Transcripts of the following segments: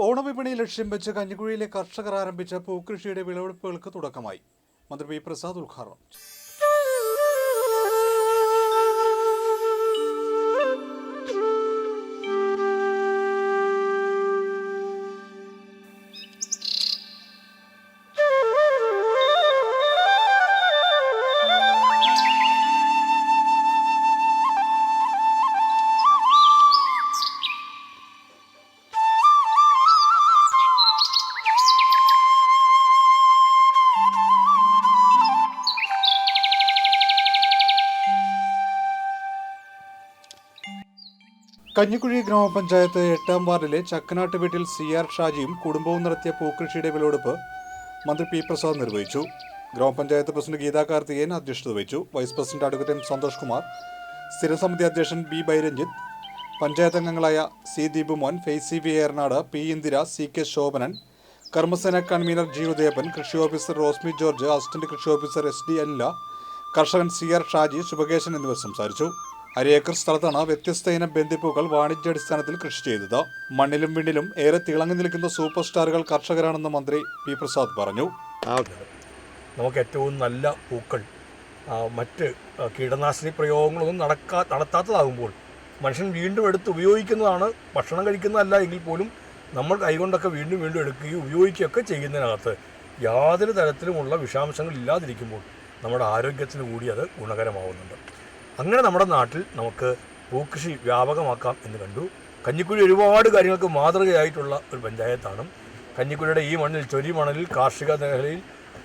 ഓണവിപണി ലക്ഷ്യം വെച്ച് കഞ്ഞിക്കുഴിയിലെ കർഷകർ ആരംഭിച്ച പൂക്കൃഷിയുടെ വിളവെടുപ്പുകൾക്ക് തുടക്കമായി. മന്ത്രി പി പ്രസാദ് ഉദ്ഘാടനം കഞ്ഞിക്കുഴി ഗ്രാമപഞ്ചായത്ത് എട്ടാം വാർഡിലെ ചക്കനാട്ട് വീട്ടിൽ സി ആർ ഷാജിയും കുടുംബവും നടത്തിയ പൂക്കൃഷിയുടെ വിളവെടുപ്പ് മന്ത്രി പി പ്രസാദ് നിർവഹിച്ചു. ഗ്രാമപഞ്ചായത്ത് പ്രസിഡന്റ് ഗീതാ കാർത്തികേയൻ അധ്യക്ഷത വഹിച്ചു. Vice president advocate M Santhosh Kumar സ്ഥിരസമിതി അധ്യക്ഷൻ ബി ബൈരഞ്ജിത്ത് പഞ്ചായത്ത് അംഗങ്ങളായ C Deepumon Faisy V Ernad P Indira C K Shobhanan കർമ്മസേന കൺവീനർ ജി ഉദയപ്പൻ കൃഷി ഓഫീസർ റോസ്മി ജോർജ് അസിസ്റ്റന്റ് കൃഷി ഓഫീസർ എസ് ഡി അനില കർഷകൻ സി ആർ ഷാജി ശുഭകേശൻ എന്നിവർ സംസാരിച്ചു. അരയേക്കർ സ്ഥലത്താണ് വ്യത്യസ്ത ഇനം ബന്ദിപ്പൂക്കൾ വാണിജ്യാടിസ്ഥാനത്തിൽ കൃഷി ചെയ്തത്. മണ്ണിലും വിണ്ണിലും ഏറെ തിളങ്ങി നിൽക്കുന്ന സൂപ്പർ സ്റ്റാറുകൾ കർഷകരാണെന്ന് മന്ത്രി പി പ്രസാദ് പറഞ്ഞു. നമുക്ക് ഏറ്റവും നല്ല പൂക്കൾ മറ്റ് കീടനാശിനി പ്രയോഗങ്ങളൊന്നും നടക്കാ നടത്താത്തതാകുമ്പോൾ മനുഷ്യൻ വീണ്ടും എടുത്ത് ഉപയോഗിക്കുന്നതാണ് ഭക്ഷണം കഴിക്കുന്നതല്ല എങ്കിൽ പോലും നമ്മൾ കൈകൊണ്ടൊക്കെ വീണ്ടും വീണ്ടും എടുക്കുകയും ഉപയോഗിക്കുകയൊക്കെ ചെയ്യുന്നതിനകത്ത് യാതൊരു തരത്തിലുമുള്ള വിഷാംശങ്ങൾ ഇല്ലാതിരിക്കുമ്പോൾ നമ്മുടെ ആരോഗ്യത്തിന് കൂടി അത് ഗുണകരമാവുന്നുണ്ട്. അങ്ങനെ നമ്മുടെ നാട്ടിൽ നമുക്ക് പൂക്കൃഷി വ്യാപകമാക്കാം എന്ന് കണ്ടു. കഞ്ഞിക്കുഴി ഒരുപാട് കാര്യങ്ങൾക്ക് മാതൃകയായിട്ടുള്ള ഒരു പഞ്ചായത്താണ്. കഞ്ഞിക്കുഴിയുടെ ഈ മണ്ണിൽ ചൊരി മണലിൽ കാർഷിക മേഖലയിൽ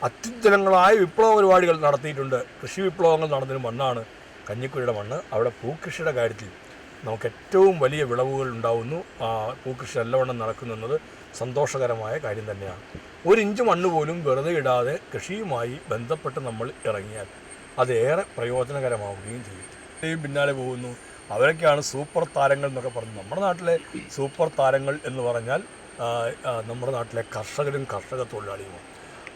അത്യുജ്ജലങ്ങളായ വിപ്ലവ പരിപാടികൾ നടത്തിയിട്ടുണ്ട്. കൃഷി വിപ്ലവങ്ങൾ നടന്നൊരു മണ്ണാണ് കഞ്ഞിക്കുഴിയുടെ മണ്ണ്. അവിടെ പൂക്കൃഷിയുടെ കാര്യത്തിൽ നമുക്ക് ഏറ്റവും വലിയ വിളവുകൾ ഉണ്ടാവുന്നു. ആ പൂക്കൃഷി നല്ലവണ്ണം നടക്കുന്നു എന്നത് സന്തോഷകരമായ കാര്യം തന്നെയാണ്. ഒരു ഇഞ്ച് മണ്ണ് പോലും വെറുതെ ഇടാതെ കൃഷിയുമായി ബന്ധപ്പെട്ട് നമ്മൾ ഇറങ്ങിയാൽ അതേറെ പ്രയോജനകരമാവുകയും ചെയ്യും. പിന്നാലെ പോകുന്നു. അവരൊക്കെയാണ് സൂപ്പർ താരങ്ങൾ എന്നൊക്കെ പറഞ്ഞു നമ്മുടെ നാട്ടിലെ സൂപ്പർ താരങ്ങൾ എന്ന് പറഞ്ഞാൽ നമ്മുടെ നാട്ടിലെ കർഷകരും കർഷക തൊഴിലാളിയുമാണ്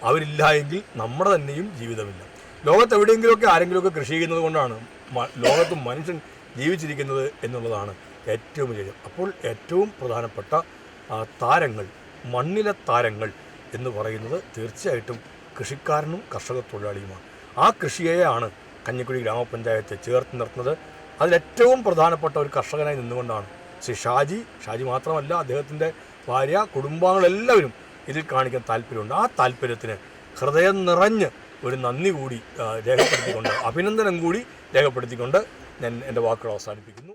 അവരില്ല എങ്കിൽ നമ്മുടെ തന്നെയും ജീവിതമില്ല. ലോകത്ത് എവിടെയെങ്കിലുമൊക്കെ ആരെങ്കിലുമൊക്കെ കൃഷി ചെയ്യുന്നത് കൊണ്ടാണ് ലോകത്ത് മനുഷ്യൻ ജീവിച്ചിരിക്കുന്നത് എന്നുള്ളതാണ് ഏറ്റവും വലിയ അപ്പോൾ ഏറ്റവും പ്രധാനപ്പെട്ട താരങ്ങൾ മണ്ണിലെ താരങ്ങൾ എന്ന് പറയുന്നത് തീർച്ചയായിട്ടും കൃഷിക്കാരനും കർഷക തൊഴിലാളിയുമാണ്. ആ കൃഷിയെയാണ് കഞ്ഞിക്കുഴി ഗ്രാമപഞ്ചായത്ത് ചേർത്ത് നിർത്തുന്നത്. അതിലേറ്റവും പ്രധാനപ്പെട്ട ഒരു കർഷകനായി നിന്നുകൊണ്ടാണ് ശ്രീ ഷാജി. ഷാജി മാത്രമല്ല അദ്ദേഹത്തിന്റെ ഭാര്യ കുടുംബാംഗങ്ങളെല്ലാവരും ഇതിൽ കാണിക്കാൻ താല്പര്യമുണ്ട്. ആ താല്പര്യത്തിന് ഹൃദയം നിറഞ്ഞ് ഒരു നന്ദി കൂടി രേഖപ്പെടുത്തിക്കൊണ്ട് അഭിനന്ദനം കൂടി രേഖപ്പെടുത്തിക്കൊണ്ട് ഞാൻ എന്റെ വാക്കുകൾ അവസാനിപ്പിക്കുന്നു.